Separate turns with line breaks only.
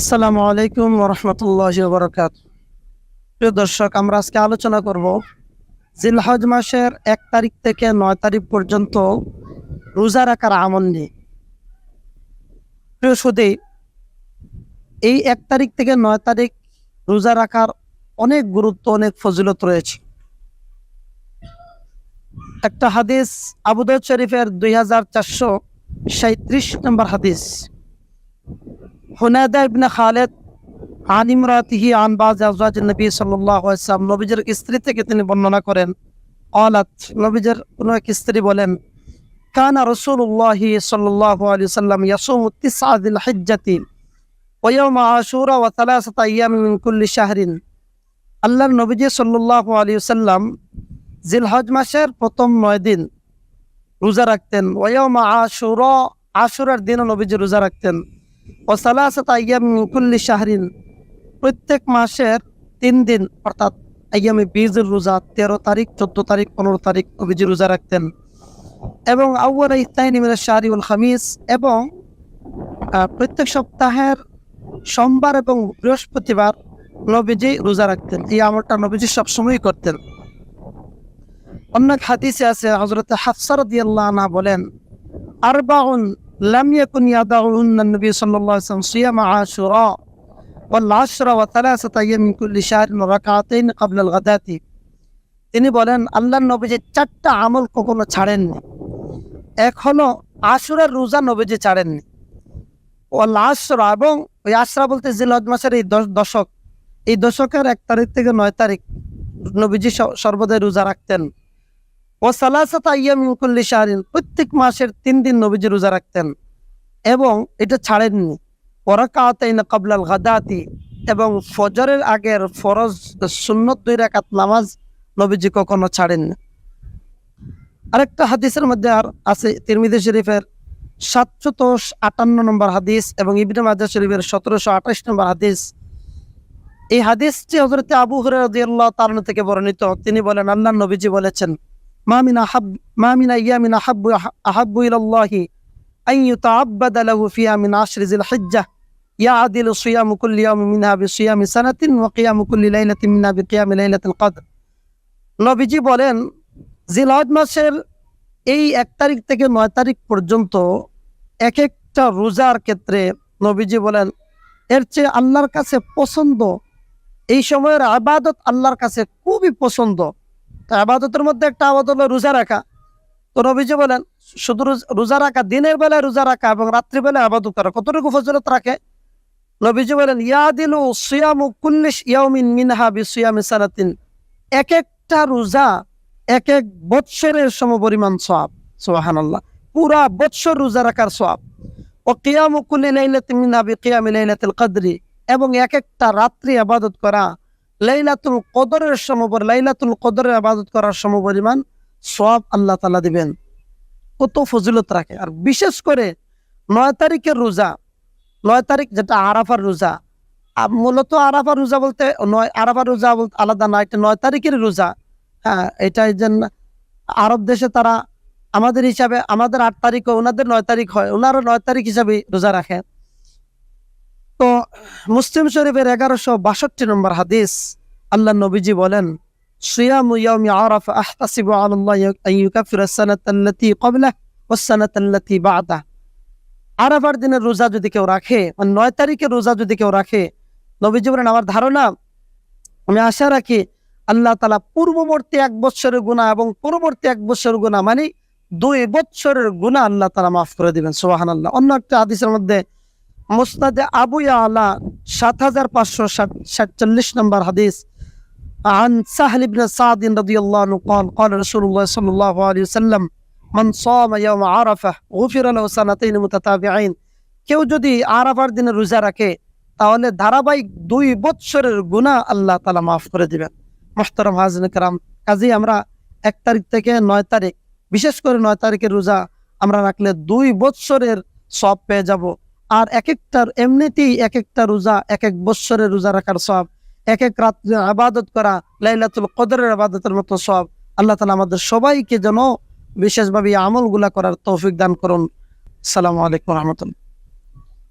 আসসালামু আলাইকুম রহমতুল্লাহ বরকাত প্রিয় দর্শক, আমরা আজকে আলোচনা করব জিলহজ মাসের এক তারিখ থেকে নয় তারিখ পর্যন্ত রোজা রাখার আমল নিয়ে। প্রিয় সুদী, এই এক তারিখ থেকে নয় তারিখ রোজা রাখার অনেক গুরুত্ব, অনেক ফজিলত রয়েছে। একটা হাদিস আবুদয় শরীফের দুই হাজার চারশো সাঁত্রিশ নম্বর হাদিস। হুনাদা ইবনে খালেদ আন ইমরাতিহি আন বাজ আজওয়াজ নবী সাল্লাল্লাহু আলাইহি ওয়াসাল্লাম নবীজের স্ত্রী থেকে তিনি বর্ণনা করেন আলাত নবীজের কোন এক স্ত্রী বলেন কানা রাসূলুল্লাহ সাল্লাল্লাহু আলাইহি ওয়াসাল্লাম ইয়াসুমু তিসআ যিল হিজ্জাতি ওয়া ইয়াউম আশুরা ওয়া থালাসাতা আইয়াম মিন কুল্লি শাহরিন আল্লাহর নবীজি সাল্লাল্লাহু আলাইহি ওয়াসাল্লাম জিলহজ মাসের প্রথম নয় দিন রোজা রাখতেন। ওয়া ইয়াউম আশুরা, আশুরার দিনও নবীজি রোজা রাখতেন। ও সালাসাত আয়াম মিন কুল্লি শাহরিন। প্রত্যেক মাসের তিন দিন, অর্থাৎ আয়ামে বীজের রোজা তেরো তারিখ, চোদ্দ তারিখ, পনেরো তারিখ নবীজি রোজা রাখতেন। এবং আউ্য়ারা ইস্তাইন মিনা শাহরি উল খামিস এবং প্রত্যেক সপ্তাহের সোমবার এবং বৃহস্পতিবার নবীজি রোজা রাখতেন। এই আমলটা নবীজি সবসময়ই করতেন। অন্য হাদিসে আছে হজরত হাফসার দিয়াল্লাহ বলেন, আরবাউন لم يكن يدعهن النبي صلى الله عليه وسلم صيام عاشوراء والعشر وثلاثة أيام من كل شهر ركعتين قبل الغداة তিনি বলেন আল্লাহ নবীজি চারটা আমল কখনো ছাড়েননি এক হলো আশুরার রোজা নবীজি ছাড়েননি ও আশরা এবং ওই আশরা বলতে জিলহজ মাসের এই দশ দশক এই দশকের এক তারিখ থেকে নয় তারিখ নবীজি স- সর্বদাই রোজা রাখতেন ও সালাসাত আয়ামিনকুল্লি শাহরিন, প্রত্যেক মাসের তিন দিন নবীজি রোজা রাখতেন এবং এটা ছাড়েননি। ওরাকাতাইন কাবলাল গাদাতি, এবং ফজরের আগের ফরজ সুন্নত দুই রাকাত নামাজ নবীজি কখনো ছাড়েননি। আরেকটা হাদিসের মধ্যে আর আছে তিরমিদি শরীফের সাতশত আটান্ন নম্বর হাদিস এবং ইবনে মাজা শরীফের সতেরোশো আঠাশ নম্বর হাদিস। এই হাদিসটি হজরতে আবু হরিয়াল্লাহ তারণ থেকে বর্ণিত। তিনি বলেন, আল্লাহ নবীজি বলেছেন মামিন আহাব মামিন ইয়ামিন আহাব্বু আহাব্বু ইলাল্লাহি আন ইউতাআব্বাদ লাহু ফিহা মিন আশরি জিল হিজ্জাহ ইয়াদিল সিয়ামু কুল্লি ইয়াউমিন মিনহা বিসিয়ামি সানাতিন ওয়া কিয়ামু কুল্লি লাইলাতিন মিনহা বিকিয়ামি লাইলাতিল কদর। নবীজি বলেন, জিলহজ মাসের এই এক তারিখ থেকে নয় তারিখ পর্যন্ত এক একটা রোজার ক্ষেত্রে নবীজি বলেন, এর চেয়ে আল্লাহর কাছে পছন্দ, এই সময়ের আবাদত আল্লাহর কাছে খুবই পছন্দ। তা আবাদতের মধ্যে একটা আবাদত হলো রোজা রাখা। তো নবীজি বলেন, শুধু রোজা রাখা, দিনের বেলায় রোজা রাখা এবং রাত্রিবেলায় আবাদত করা, কতটুকু ফজলত রাখে? নবীজি বলেন, ইয়াদিলু সিয়ামু কুল্লিশ ইয়াউমিন মিনহা বিসিয়ামি সানাতিন। এক একটা রোজা এক এক বৎসরের সমপরিমাণ সওয়াব, সুবহানাল্লাহ। পুরা বৎসর রোজা রাখার সওয়াব। ও কিয়ামু কুল্লি লাইলাতিন মিনহা বিকিয়ামি লাইলাতুল কদরি। এবং এক একটা রাত্রি আবাদত করা লাইলাতুল কদরের সমপর, লাইলাতুল কদরের আবাদত করার সমপরিমাণ সব আল্লাহ তালা দিবেন। কত ফজিলত রাখে। আর বিশেষ করে নয় তারিখের রোজা, নয় তারিখ যেটা আরাফার রোজা মূলত আরাফার রোজা বলতে নয়, আরাফার রোজা বলতে আলাদা না, এটা নয় তারিখের রোজা। হ্যাঁ এটা এই যে আরব দেশে তারা আমাদের হিসাবে আমাদের আট তারিখ ওনাদের নয় তারিখ হয় ওনারা নয় তারিখ হিসাবে রোজা রাখে। তো মুসলিম শরীফের এগারোশো বাষট্টি নম্বর হাদিস আল্লাহ নবীজি বলেন আরাফার দিনের রোজা যদি কেউ রাখে মানে নয় তারিখের রোজা যদি কেউ রাখে, নবীজি বলেন, আমার ধারণা, আমি আশা রাখি আল্লাহ তালা পূর্ববর্তী এক বছরের গুণা এবং পূর্ববর্তী এক বৎসরের গুণা মানে দুই বৎসরের গুণা আল্লাহ তালা মাফ করে দিবেন সোহান আল্লাহ অন্য একটা আদিসের মধ্যে মুসনাদে আবু আলা সাত হাজার পাঁচশো সাতচল্লিশ নম্বর হাদিস عن سهل بن سعد رضي الله عنه قال قال رسول الله صلى الله عليه وسلم من صام يوم عرفة غفر له سنتين متتابعين কেউ যদি আরাফার দিনে রোজা রাখে তাহলে ধারাবাহিক দুই বৎসরের গুনাহ আল্লাহ তালা মাফ করে দিবেন মোহতারাম হাজিন কারাম কাজেই আমরা এক তারিখ থেকে নয় তারিখ বিশেষ করে নয় তারিখের রোজা আমরা রাখলে দুই বৎসরের সব পেয়ে যাব আর এক একটার এমনিতেই এক একটা রোজা এক এক বৎসরের রোজা রাখার সব এক এক রাত আবাদত করা, লাইলাতুল কদরের আবাদতের মতো সব আল্লাহ তালা আমাদের সবাইকে যেন বিশেষভাবে আমলগুলা করার তৌফিক দান করুন। সালামু আলাইকুম রহমতুল্লাহ।